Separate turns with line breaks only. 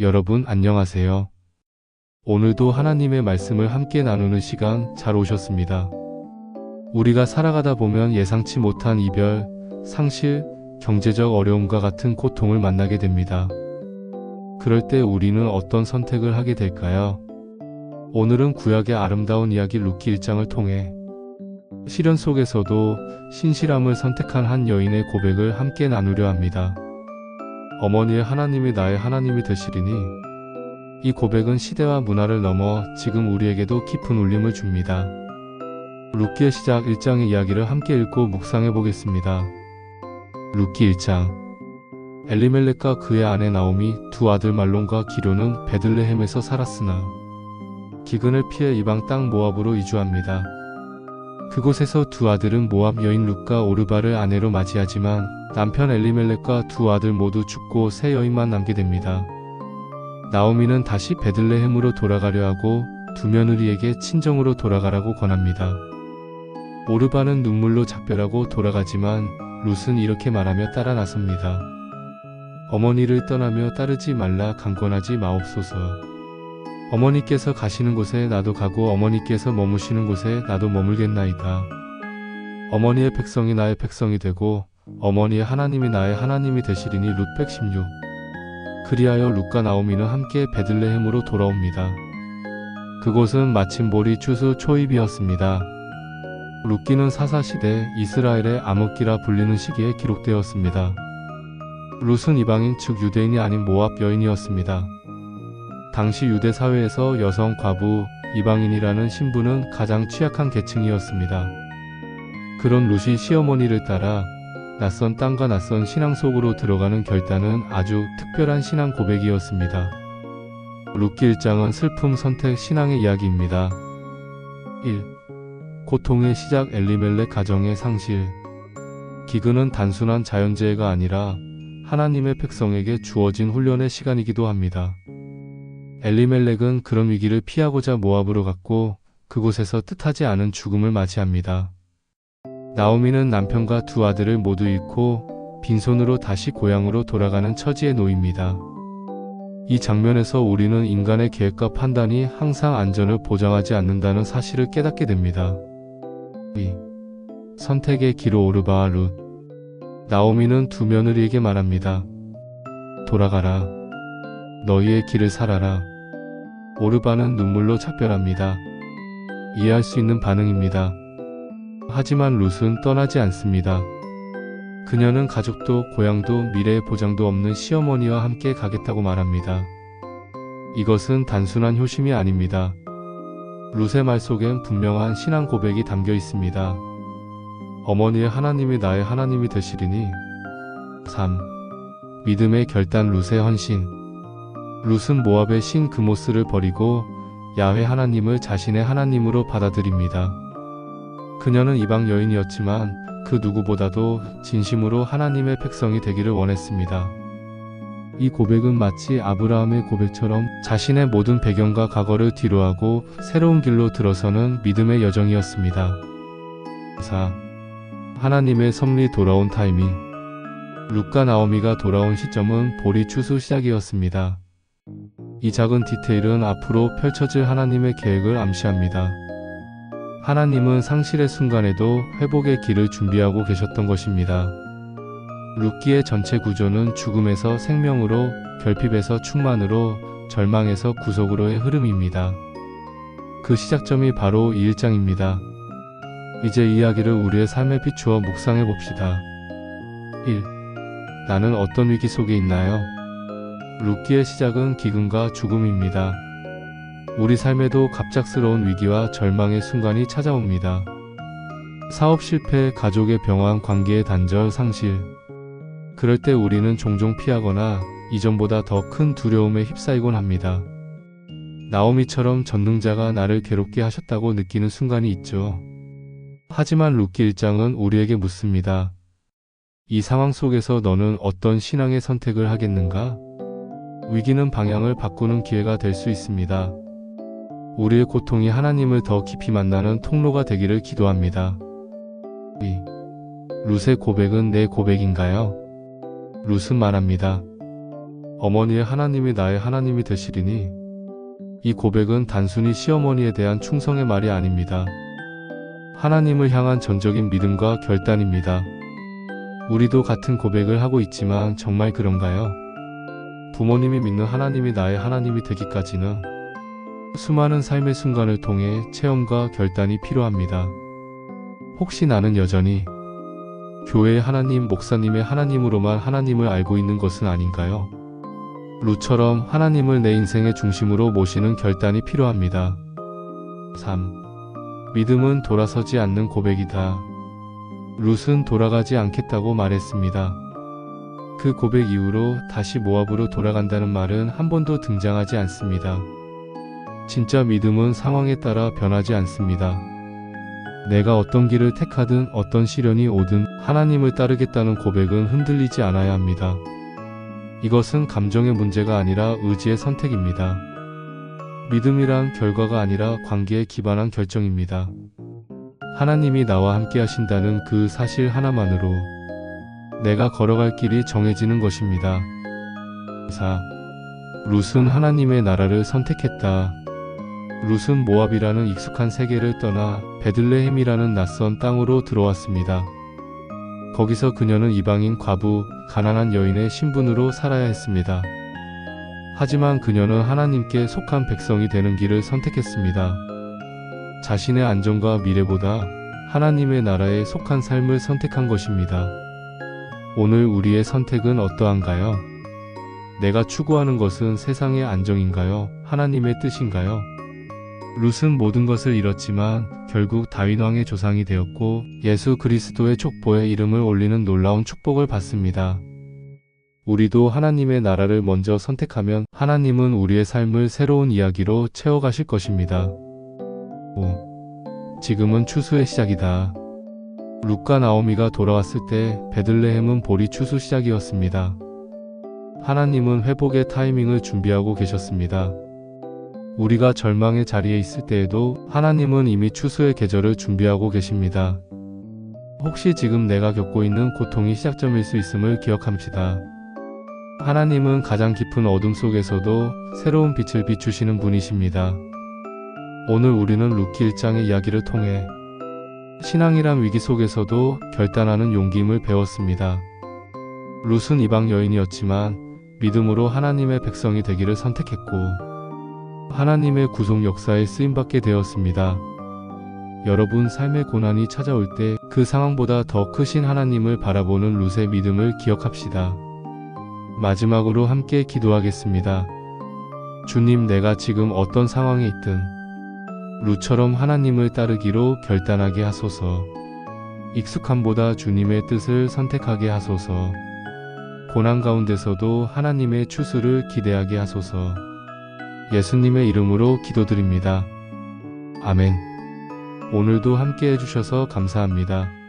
여러분 안녕하세요. 오늘도 하나님의 말씀을 함께 나누는 시간 잘 오셨습니다. 우리가 살아가다 보면 예상치 못한 이별, 상실, 경제적 어려움과 같은 고통을 만나게 됩니다. 그럴 때 우리는 어떤 선택을 하게 될까요? 오늘은 구약의 아름다운 이야기 루키 1장을 통해 시련 속에서도 신실함을 선택한 한 여인의 고백을 함께 나누려 합니다. 어머니의 하나님이 나의 하나님이 되시리니 이 고백은 시대와 문화를 넘어 지금 우리에게도 깊은 울림을 줍니다. 루키의 시작 1장의 이야기를 함께 읽고 묵상해 보겠습니다. 루키 1장 엘리멜렉과 그의 아내 나오미 두 아들 말론과 기료는 베들레헴에서 살았으나 기근을 피해 이방 땅 모압으로 이주합니다. 그곳에서 두 아들은 모압 여인 룻과 오르바를 아내로 맞이하지만 남편 엘리멜렉과 두 아들 모두 죽고 세 여인만 남게 됩니다. 나오미는 다시 베들레헴으로 돌아가려 하고 두 며느리에게 친정으로 돌아가라고 권합니다. 오르바는 눈물로 작별하고 돌아가지만 룻은 이렇게 말하며 따라 나섭니다. 어머니를 떠나며 따르지 말라 강권하지 마옵소서. 어머니께서 가시는 곳에 나도 가고 어머니께서 머무시는 곳에 나도 머물겠나이다. 어머니의 백성이 나의 백성이 되고 어머니의 하나님이 나의 하나님이 되시리니 룻 116. 그리하여 룻과 나오미는 함께 베들레헴으로 돌아옵니다. 그곳은 마침 보리 추수 초입이었습니다. 룻기는 사사시대 이스라엘의 암흑기라 불리는 시기에 기록되었습니다. 룻은 이방인 즉 유대인이 아닌 모압 여인이었습니다. 당시 유대 사회에서 여성 과부, 이방인이라는 신분은 가장 취약한 계층이었습니다. 그런 룻이 시어머니를 따라 낯선 땅과 낯선 신앙 속으로 들어가는 결단은 아주 특별한 신앙 고백이었습니다. 룻기 1장은 슬픔 선택 신앙의 이야기입니다. 1. 고통의 시작 엘리멜렉 가정의 상실 기근은 단순한 자연재해가 아니라 하나님의 백성에게 주어진 훈련의 시간이기도 합니다. 엘리멜렉은 그런 위기를 피하고자 모압으로 갔고 그곳에서 뜻하지 않은 죽음을 맞이합니다. 나오미는 남편과 두 아들을 모두 잃고 빈손으로 다시 고향으로 돌아가는 처지에 놓입니다. 이 장면에서 우리는 인간의 계획과 판단이 항상 안전을 보장하지 않는다는 사실을 깨닫게 됩니다. 2. 선택의 기로 오르바아 룻 나오미는 두 며느리에게 말합니다. 돌아가라. 너희의 길을 살아라. 오르바는 눈물로 작별합니다. 이해할 수 있는 반응입니다. 하지만 룻은 떠나지 않습니다. 그녀는 가족도 고향도 미래의 보장도 없는 시어머니와 함께 가겠다고 말합니다. 이것은 단순한 효심이 아닙니다. 룻의 말 속엔 분명한 신앙 고백이 담겨 있습니다. 어머니의 하나님이 나의 하나님이 되시리니 3. 믿음의 결단 룻의 헌신 룻은 모압의 신 그모스를 버리고 야훼 하나님을 자신의 하나님으로 받아들입니다. 그녀는 이방 여인이었지만 그 누구보다도 진심으로 하나님의 백성이 되기를 원했습니다. 이 고백은 마치 아브라함의 고백처럼 자신의 모든 배경과 과거를 뒤로하고 새로운 길로 들어서는 믿음의 여정이었습니다. 4. 하나님의 섭리 돌아온 타이밍 룻과 나오미가 돌아온 시점은 보리 추수 시작이었습니다. 이 작은 디테일은 앞으로 펼쳐질 하나님의 계획을 암시합니다. 하나님은 상실의 순간에도 회복의 길을 준비하고 계셨던 것입니다. 룻기의 전체 구조는 죽음에서 생명으로, 결핍에서 충만으로, 절망에서 구속으로의 흐름입니다. 그 시작점이 바로 이 1장입니다. 이제 이야기를 우리의 삶에 비추어 묵상해 봅시다. 1. 나는 어떤 위기 속에 있나요? 룻기의 시작은 기근과 죽음입니다. 우리 삶에도 갑작스러운 위기와 절망의 순간이 찾아옵니다. 사업 실패, 가족의 병환, 관계의 단절, 상실. 그럴 때 우리는 종종 피하거나 이전보다 더 큰 두려움에 휩싸이곤 합니다. 나오미처럼 전능자가 나를 괴롭게 하셨다고 느끼는 순간이 있죠. 하지만 룻기 1장은 우리에게 묻습니다. 이 상황 속에서 너는 어떤 신앙의 선택을 하겠는가? 위기는 방향을 바꾸는 기회가 될 수 있습니다. 우리의 고통이 하나님을 더 깊이 만나는 통로가 되기를 기도합니다. 2. 룻의 고백은 내 고백인가요? 룻은 말합니다. 어머니의 하나님이 나의 하나님이 되시리니 이 고백은 단순히 시어머니에 대한 충성의 말이 아닙니다. 하나님을 향한 전적인 믿음과 결단입니다. 우리도 같은 고백을 하고 있지만 정말 그런가요? 부모님이 믿는 하나님이 나의 하나님이 되기까지는 수많은 삶의 순간을 통해 체험과 결단이 필요합니다. 혹시 나는 여전히 교회의 하나님, 목사님의 하나님으로만 하나님을 알고 있는 것은 아닌가요? 루처럼 하나님을 내 인생의 중심으로 모시는 결단이 필요합니다. 3. 믿음은 돌아서지 않는 고백이다. 룻은 돌아가지 않겠다고 말했습니다. 그 고백 이후로 다시 모압으로 돌아간다는 말은 한 번도 등장하지 않습니다. 진짜 믿음은 상황에 따라 변하지 않습니다. 내가 어떤 길을 택하든 어떤 시련이 오든 하나님을 따르겠다는 고백은 흔들리지 않아야 합니다. 이것은 감정의 문제가 아니라 의지의 선택입니다. 믿음이란 결과가 아니라 관계에 기반한 결정입니다. 하나님이 나와 함께 하신다는 그 사실 하나만으로 내가 걸어갈 길이 정해지는 것입니다. 4. 룻은 하나님의 나라를 선택했다. 룻은 모압이라는 익숙한 세계를 떠나 베들레헴이라는 낯선 땅으로 들어왔습니다. 거기서 그녀는 이방인 과부, 가난한 여인의 신분으로 살아야 했습니다. 하지만 그녀는 하나님께 속한 백성이 되는 길을 선택했습니다. 자신의 안정과 미래보다 하나님의 나라에 속한 삶을 선택한 것입니다. 오늘 우리의 선택은 어떠한가요? 내가 추구하는 것은 세상의 안정인가요? 하나님의 뜻인가요? 룻은 모든 것을 잃었지만 결국 다윗 왕의 조상이 되었고 예수 그리스도의 족보에 이름을 올리는 놀라운 축복을 받습니다. 우리도 하나님의 나라를 먼저 선택하면 하나님은 우리의 삶을 새로운 이야기로 채워가실 것입니다. 5. 지금은 추수의 시작이다. 룻과 나오미가 돌아왔을 때 베들레헴은 보리 추수 시작이었습니다. 하나님은 회복의 타이밍을 준비하고 계셨습니다. 우리가 절망의 자리에 있을 때에도 하나님은 이미 추수의 계절을 준비하고 계십니다. 혹시 지금 내가 겪고 있는 고통이 시작점일 수 있음을 기억합시다. 하나님은 가장 깊은 어둠 속에서도 새로운 빛을 비추시는 분이십니다. 오늘 우리는 루키 1장의 이야기를 통해 신앙이란 위기 속에서도 결단하는 용기임을 배웠습니다. 룻은 이방 여인이었지만 믿음으로 하나님의 백성이 되기를 선택했고 하나님의 구속 역사에 쓰임받게 되었습니다. 여러분 삶의 고난이 찾아올 때 그 상황보다 더 크신 하나님을 바라보는 룻의 믿음을 기억합시다. 마지막으로 함께 기도하겠습니다. 주님 내가 지금 어떤 상황에 있든 룻처럼 하나님을 따르기로 결단하게 하소서. 익숙함보다 주님의 뜻을 선택하게 하소서. 고난 가운데서도 하나님의 추수를 기대하게 하소서. 예수님의 이름으로 기도드립니다. 아멘. 오늘도 함께 해주셔서 감사합니다.